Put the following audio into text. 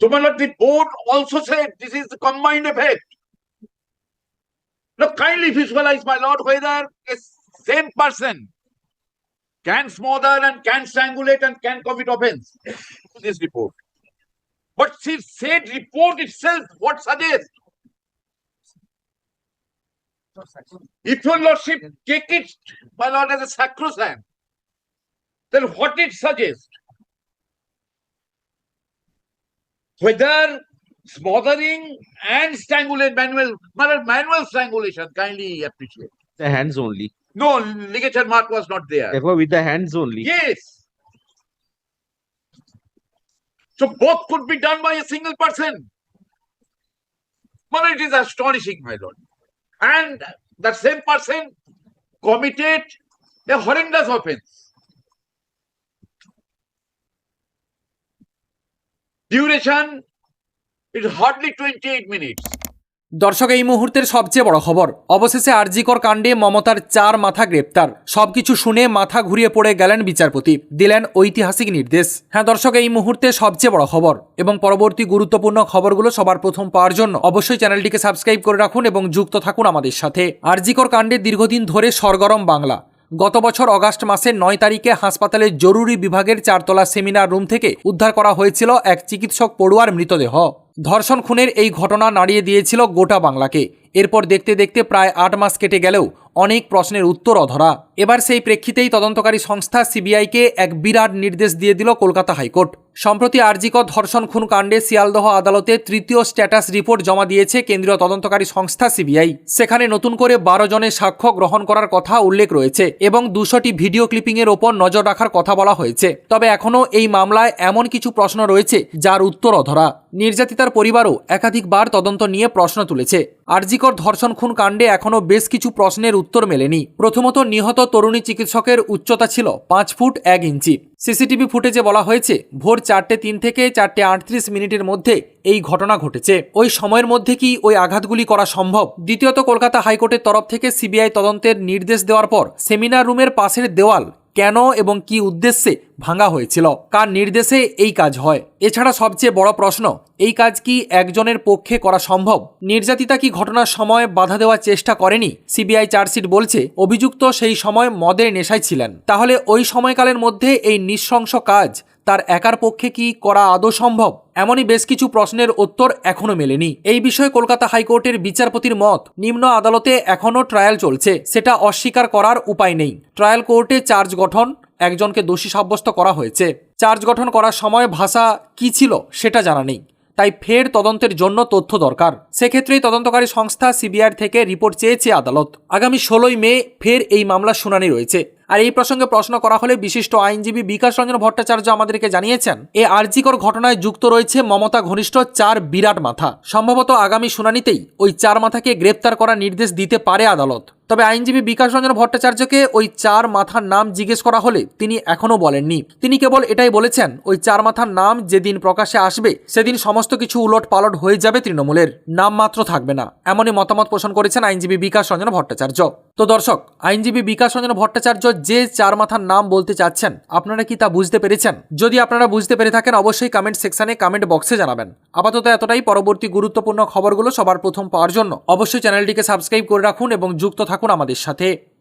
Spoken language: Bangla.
Lord, the board also said this is the combined effect. Now, kindly visualize, my lord, whether a same person can smother and can strangulate and can commit offense in this report. But she said report itself, what suggests? If your lordship take it, my lord, as a sacrosanct, then what it suggests? Whether smothering and strangulate manual, manual strangulation, kindly appreciate. the hands only. No, ligature mark was not there. Therefore, with the hands only. Yes. So both could be done by a single person. Well, it is astonishing, my lord. And that same person committed a horrendous offense. Duration is hardly 28 minutes. দর্শক, এই মুহূর্তের সবচেয়ে বড় খবর। অবশেষে আরজিকর কাণ্ডে মমতার চার মাথা গ্রেপ্তার। সবকিছু শুনে মাথা ঘুরিয়ে পড়ে গেলেন বিচারপতি। দিলেন ঐতিহাসিক নির্দেশ। হ্যাঁ দর্শক, এই মুহূর্তে সবচেয়ে বড় খবর এবং পরবর্তী গুরুত্বপূর্ণ খবরগুলো সবার প্রথম পাওয়ার জন্য অবশ্যই চ্যানেলটিকে সাবস্ক্রাইব করে রাখুন এবং যুক্ত থাকুন আমাদের সাথে। আরজিকর কাণ্ডে দীর্ঘদিন ধরে সরগরম বাংলা। গত বছর অগাস্ট মাসের নয় তারিখে হাসপাতালের জরুরি বিভাগের চারতলা সেমিনার রুম থেকে উদ্ধার করা হয়েছিল এক চিকিৎসক পড়ুয়ার মৃতদেহ। ধর্ষণ খুনের এই ঘটনা নাড়িয়ে দিয়েছিল গোটা বাংলাকে। এরপর দেখতে দেখতে প্রায় আট মাস কেটে গেলেও অনেক প্রশ্নের উত্তর অধরা। এবার সেই প্রেক্ষিতেই তদন্তকারী সংস্থা সিবিআইকে এক বিরাট নির্দেশ দিয়ে দিল কলকাতা হাইকোর্ট। সম্প্রতি আরজিকর ধর্ষণ খুন কাণ্ডে শিয়ালদহ আদালতে তৃতীয় স্ট্যাটাস রিপোর্ট জমা দিয়েছে কেন্দ্রীয় তদন্তকারী সংস্থা সিবিআই। সেখানে নতুন করে বারো জনের সাক্ষ্য গ্রহণ করার কথা উল্লেখ রয়েছে এবং দুশোটি ভিডিও ক্লিপিংয়ের ওপর নজর রাখার কথা বলা হয়েছে। তবে এখনও এই মামলায় এমন কিছু প্রশ্ন রয়েছে যার উত্তর অধরা। নির্যাতিতার পরিবারও একাধিকবার তদন্ত নিয়ে প্রশ্ন তুলেছে। আরজিকর ধর্ষণ খুন কাণ্ডে এখনও বেশ কিছু প্রশ্নের মেলেনি। প্রথমত নিহত তরুণী চিকিৎসকের উচ্চতা ছিল পাঁচ ফুট এক ইঞ্চি। সিসিটিভি ফুটেজে বলা হয়েছে, ভোর চারটে তিন থেকে চারটে আটত্রিশ মিনিটের মধ্যে এই ঘটনা ঘটেছে। ওই সময়ের মধ্যে কি ওই আঘাতগুলি করা সম্ভব? দ্বিতীয়ত, কলকাতা হাইকোর্টের তরফ থেকে সিবিআই তদন্তের নির্দেশ দেওয়ার পর সেমিনার রুমের পাশের দেওয়াল কেন এবং কি উদ্দেশ্যে ভাঙা হয়েছিল? কার নির্দেশে এই কাজ হয়? এছাড়া সবচেয়ে বড় প্রশ্ন, এই কাজ কি একজনের পক্ষে করা সম্ভব? নির্যাতিতা কি ঘটনার সময় বাধা দেওয়ার চেষ্টা করেনি? সিবিআই চার্জশিট বলছে, অভিযুক্ত সেই সময় মদের নেশায় ছিলেন। তাহলে ওই সময়কালের মধ্যে এই নৃশংস কাজ তার একার পক্ষে কি করা আদৌ সম্ভব? এমনই বেশ কিছু প্রশ্নের উত্তর এখনও মেলেনি। এই বিষয়ে কলকাতা হাইকোর্টের বিচারপতির মত, নিম্ন আদালতে এখনও ট্রায়াল চলছে। সেটা অস্বীকার করার উপায় নেই। ট্রায়াল কোর্টে চার্জ গঠন, একজনকে দোষী সাব্যস্ত করা হয়েছে। চার্জ গঠন করার সময় ভাষা কি ছিল সেটা জানা নেই। তাই ফের তদন্তের জন্য তথ্য দরকার। সেক্ষেত্রেই তদন্তকারী সংস্থা সিবিআই থেকে রিপোর্ট চেয়েছে আদালত। আগামী ষোলোই মে ফের এই মামলার শুনানি রয়েছে। আর এই প্রসঙ্গে প্রশ্ন করা হলে বিশিষ্ট আইনজীবী বিকাশ রঞ্জন ভট্টাচার্য আমাদেরকে জানিয়েছেন, এ আর্জিকর ঘটনায় যুক্ত রয়েছে মমতা ঘনিষ্ঠ চার বিরাট মাথা। সম্ভবত আগামী শুনানিতেই ওই চার মাথাকে গ্রেপ্তার করার নির্দেশ দিতে পারে আদালত। তবে আইনজীবী বিকাশ রঞ্জন ভট্টাচার্যকে ওই চার মাথার নাম জিজ্ঞেস করা হলে তিনি এখনও বলেননি। তিনি কেবল এটাই বলেছেন, ওই চার মাথার নাম যেদিন প্রকাশে আসবে, সেদিন সমস্ত কিছু উলট পালট হয়ে যাবে তৃণমূলের। নাম মাত্র থাকবে না, এমনই মতামত পোষণ করেছেন আইনজীবী বিকাশ রঞ্জন ভট্টাচার্য। তো দর্শক, আইনজীবী বিকাশ রঞ্জন ভট্টাচার্য যে চার মাথার নাম বলতে চাচ্ছেন, আপনারা কি তা বুঝতে পেরেছেন? যদি আপনারা বুঝতে পেরে থাকেন, অবশ্যই কমেন্ট সেকশনে কমেন্ট বক্সে জানাবেন। আপাতত এতটাই, পরবর্তী গুরুত্বপূর্ণ খবরগুলো সবার প্রথম পাওয়ার জন্য। অবশ্যই চ্যানেলটিকে সাবস্ক্রাইব করে রাখুন এবং যুক্ত থাকুন আমাদের সাথে।